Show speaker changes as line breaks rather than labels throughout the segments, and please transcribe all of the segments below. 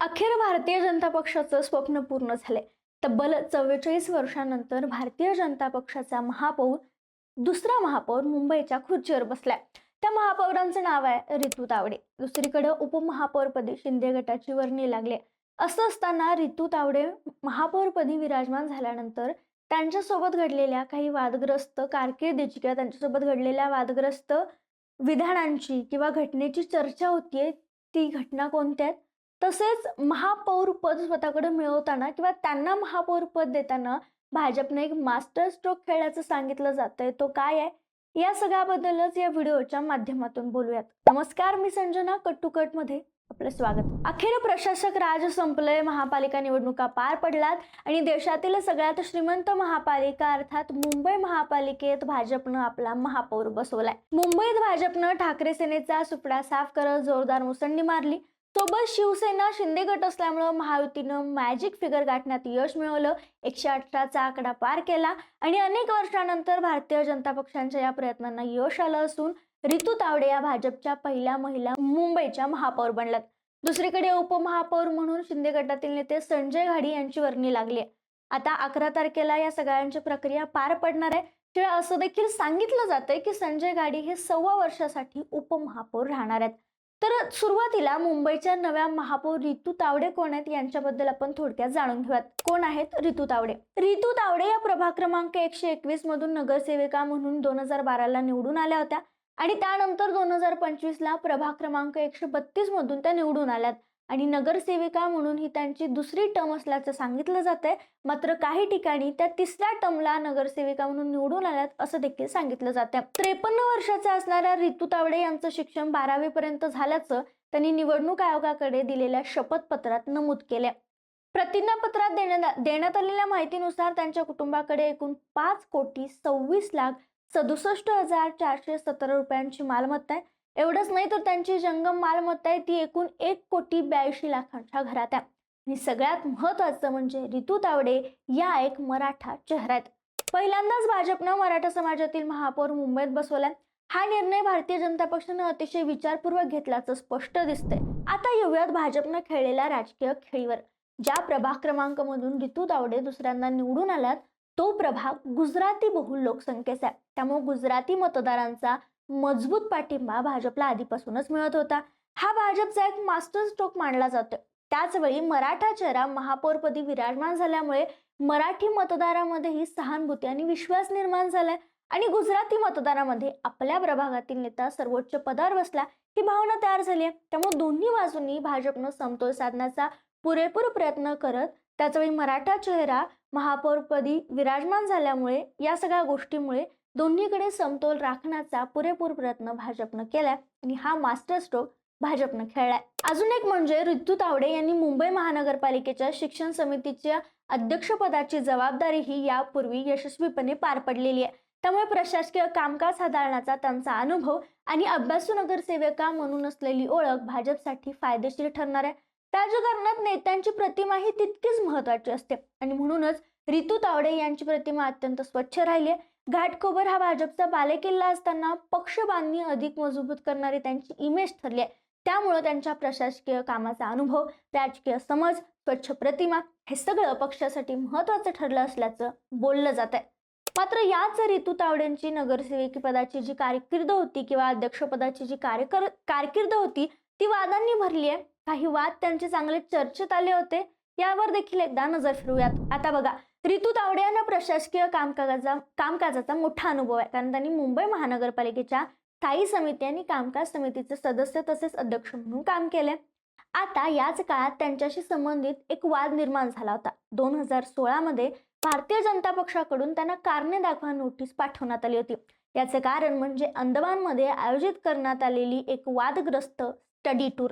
अखेर भारतीय जनता पक्षाचं स्वप्न पूर्ण झालंय. तब्बल चव्वेचाळीस वर्षानंतर भारतीय जनता पक्षाचा महापौर दुसरा महापौर मुंबईच्या खुर्चीवर बसलाय. त्या महापौरांचं नाव आहे रितू तावडे. दुसरीकडे उपमहापौरपदी शिंदे गटाची वर्णी लागली. असं असताना रितू तावडे महापौरपदी विराजमान झाल्यानंतर त्यांच्यासोबत घडलेल्या काही वादग्रस्त कारकिर्दीची किंवा त्यांच्यासोबत घडलेल्या वादग्रस्त विधानांची किंवा घटनेची चर्चा होतीये ती घटना कोणत्या आहेत? तसेच महापौरपद स्वतःकडे मिळवताना किंवा त्यांना महापौरपद देताना भाजपने एक मास्टर स्ट्रोक खेळल्याचं सांगितलं जातंय. तो काय आहे? या सगळ्याबद्दलच या व्हिडिओच्या माध्यमातून बोलूयात. नमस्कार मी संजना कटमध्ये आपलं स्वागत. अखेर प्रशासक राज संपलंय. महापालिका निवडणुका पार पडल्यात आणि देशातील सगळ्यात श्रीमंत महापालिका अर्थात मुंबई महापालिकेत भाजपनं आपला महापौर बसवलाय. मुंबईत भाजपनं ठाकरे सेनेचा सुपडा साफ करत जोरदार मुसंडी मारली. सोबत शिवसेना शिंदे गट असल्यामुळं महायुतीनं मॅजिक फिगर गाठण्यात यश मिळवलं. एकशे अठराचा आकडा पार केला आणि अनेक वर्षानंतर भारतीय जनता पक्षांच्या या प्रयत्नांना यश आलं असून रितू तावडे या भाजपच्या पहिल्या महिला मुंबईच्या महापौर बनल्यात. दुसरीकडे उपमहापौर म्हणून शिंदे गटातील नेते संजय घाडी यांची वर्णी लागली आता अकरा तारखेला या सगळ्यांची प्रक्रिया पार पडणार आहे. शिवाय असं देखील सांगितलं जातंय की संजय गाडी हे सव्वा वर्षासाठी उपमहापौर राहणार आहेत. तर सुरुवातीला मुंबईच्या नव्या महापौर रितू तावडे कोण आहेत यांच्याबद्दल आपण थोडक्यात जाणून घेऊयात. कोण आहेत रितू तावडे? रितू तावडे या प्रभाग क्रमांक एकशे एकवीस मधून नगरसेविका म्हणून दोन हजार बाराला निवडून आल्या होत्या. आणि त्यानंतर दोन हजार पंचवीसला प्रभाग क्रमांक एकशे बत्तीस मधून त्या निवडून आल्यात. आणि नगरसेविका म्हणून ही त्यांची दुसरी टर्म असल्याचं सांगितलं जात आहे मात्र काही ठिकाणी त्या तिसऱ्या टर्मला नगरसेविका म्हणून निवडून आल्यात असं देखील सांगितलं जात आहे त्रेपन्न वर्षाच्या असणाऱ्या रितू तावडे यांचं शिक्षण बारावी पर्यंत झाल्याचं त्यांनी निवडणूक आयोगाकडे दिलेल्या शपथपत्रात नमूद केले प्रतिज्ञापत्रात देण्यात देण्यात आलेल्या माहितीनुसार त्यांच्या कुटुंबाकडे एकूण पाच कोटी सव्वीस लाख सदुसष्ट हजार चारशे सतरा रुपयांची मालमत्ता आहे. एवढंच नाही तर त्यांची जंगम मालमत्ता आहे ती एकूण एक कोटी ब्याऐंशी लाखांच्या घरात आहे. आणि सगळ्यात महत्वाचं म्हणजे रितू तावडे या एक मराठा चेहरा आहेत पहिल्यांदाच भाजपनं मराठा समाजातील महापौर मुंबईत बसवलाय. हा निर्णय भारतीय जनता पक्षानं अतिशय विचारपूर्वक घेतल्याचं स्पष्ट दिसतंय. आता येऊयात भाजपनं खेळलेल्या राजकीय खेळीवर. ज्या प्रभाग क्रमांकमधून रितू तावडे दुसऱ्यांदा निवडून आल्यात तो प्रभाग गुजराती बहुल लोकसंख्येचा आहे. त्यामुळे गुजराती मतदारांचा मजबूत पाठिंबा भाजपला आधीपासूनच मिळत होता. हा भाजपचा एक मास्टर स्ट्रोक मानला जातो त्याचवेळी मराठा चेहरा महापौरपदी विराजमान झाल्यामुळे मराठी मतदारामध्येही सहानुभूती आणि विश्वास निर्माण झालाय. आणि गुजराती मतदारामध्ये आपल्या प्रभागातील नेता सर्वोच्च पदावर बसला ही भावना तयार झाली आहे. त्यामुळे दोन्ही बाजूंनी भाजपनं समतोल साधण्याचा पुरेपूर प्रयत्न करत त्याचवेळी मराठा चेहरा महापौरपदी विराजमान झाल्यामुळे या सगळ्या गोष्टीमुळे दोन्हीकडे समतोल राखण्याचा पुरेपूर प्रयत्न भाजपनं केलाय आणि हा मास्टर स्ट्रोक भाजपनं खेळलाय. अजून एक म्हणजे ऋतू तावडे यांनी मुंबई महानगरपालिकेच्या शिक्षण समितीच्या अध्यक्षपदाची जबाबदारी ही यापूर्वी यशस्वीपणे पार पडलेली आहे. त्यामुळे प्रशासकीय कामकाज हाताळण्याचा त्यांचा अनुभव आणि अभ्यासू नगरसेविका म्हणून असलेली ओळख भाजपसाठी फायदेशीर ठरणार आहे. राजकारणात नेत्यांची प्रतिमा ही तितकीच महत्वाची असते आणि म्हणूनच रितू तावडे यांची प्रतिमा अत्यंत स्वच्छ राहिली आहे. घाटकोबर हा भाजपचा बालेकिल्ला असताना पक्ष बांधणी अधिक मजबूत करणारी त्यांची इमेज ठरली आहे. त्यामुळं त्यांच्या प्रशासकीय कामाचा अनुभव राजकीय समज स्वच्छ प्रतिमा हे सगळं पक्षासाठी महत्वाचं ठरलं असल्याचं बोललं जात आहे. मात्र याच रितू तावडेंची नगरसेविकी पदाची जी कारकीर्द होती किंवा अध्यक्षपदाची जी कार्यकर कारकीर्द होती ती वादांनी भरली आहे. काही वाद त्यांचे चांगले चर्चेत आले होते. यावर देखील एकदा नजर फिरूयात आता बघा रितू तावडे यांना प्रशासकीय कामकाजाचा कामकाजाचा मोठा अनुभव आहे. कारण त्यांनी मुंबई महानगरपालिकेच्या स्थायी समिती आणि कामकाज समितीचे सदस्य तसेच अध्यक्ष म्हणून काम केले. आता याच काळात त्यांच्याशी संबंधित एक वाद निर्माण झाला होता. दोन हजार सोळामध्ये भारतीय जनता पक्षाकडून त्यांना कारणे दाखवा नोटीस पाठवण्यात आली होती. याचे कारण म्हणजे अंदमानमध्ये आयोजित करण्यात आलेली एक वादग्रस्त स्टडी टूर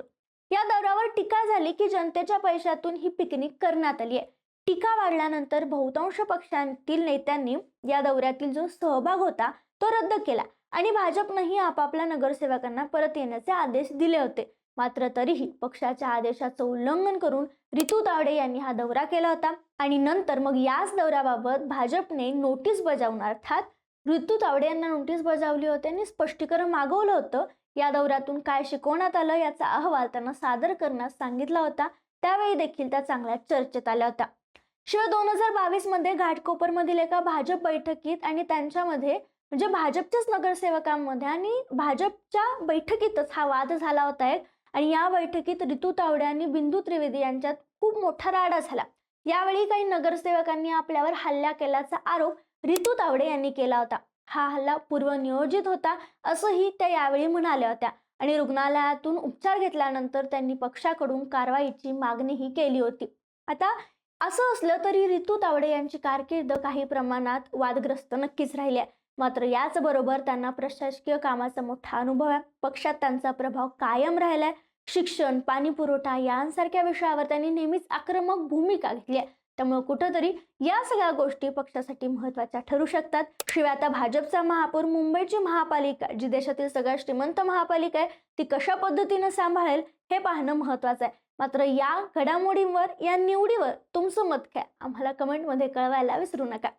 या दौऱ्यावर टीका झाली की जनतेच्या पैशातून ही पिकनिक करण्यात आली आहे. टीका वाढल्यानंतर बहुतांश पक्षांतील नेत्यांनी या दौऱ्यातील जो सहभाग होता तो रद्द केला आणि भाजपनंही आपापल्या नगरसेवकांना परत येण्याचे आदेश दिले होते. मात्र तरीही पक्षाच्या आदेशाचं उल्लंघन करून रितू तावडे यांनी हा दौरा केला होता आणि नंतर मग याच दौऱ्याबाबत भाजपने नोटीस बजावून अर्थात ऋतू तावडे यांना नोटीस बजावली होती आणि स्पष्टीकरण मागवलं होतं या दौऱ्यातून काय शिकवण्यात आलं याचा अहवाल त्यांना सादर करण्यास सांगितला होता. त्यावेळी देखील त्या चांगल्या चर्चेत आल्या होत्या. शिवाय दोन हजार बावीसमध्ये घाटकोपर मधील एका भाजप बैठकीत आणि त्यांच्यामध्ये म्हणजे भाजपच्याच नगरसेवकांमध्ये आणि भाजपच्या बैठकीतच हा वाद झाला होता एक. आणि या बैठकीत रितू तावडे आणि बिंदू त्रिवेदी यांच्यात खूप मोठा राडा झाला. यावेळी काही नगरसेवकांनी आपल्यावर हल्ला केल्याचा आरोप रितू तावडे यांनी केला होता. हा हल्ला पूर्वनियोजित होता असंही त्या यावेळी म्हणाल्या होत्या. आणि रुग्णालयातून उपचार घेतल्यानंतर त्यांनी पक्षाकडून कारवाईची मागणीही केली होती. आता असं असलं तरी रितू तावडे यांची कारकीर्द काही प्रमाणात वादग्रस्त नक्कीच राहिली आहे मात्र याचबरोबर त्यांना प्रशासकीय कामाचा मोठा अनुभव आहे. पक्षात त्यांचा प्रभाव कायम राहिलाय. शिक्षण पाणी पुरवठा यांसारख्या विषयावर त्यांनी नेहमीच आक्रमक भूमिका घेतली आहे. त्यामुळे कुठंतरी या सगळ्या गोष्टी पक्षासाठी महत्त्वाच्या ठरू शकतात. शिवाय आता भाजपचा महापौर मुंबईची महापालिका जी देशातील सगळ्यात श्रीमंत महापालिका आहे ती कशा पद्धतीनं सांभाळेल हे पाहणं महत्वाचं आहे. मात्र या घडामोडींवर या निवडीवर तुमचं मत काय? आम्हाला कमेंटमध्ये कळवायला विसरू नका.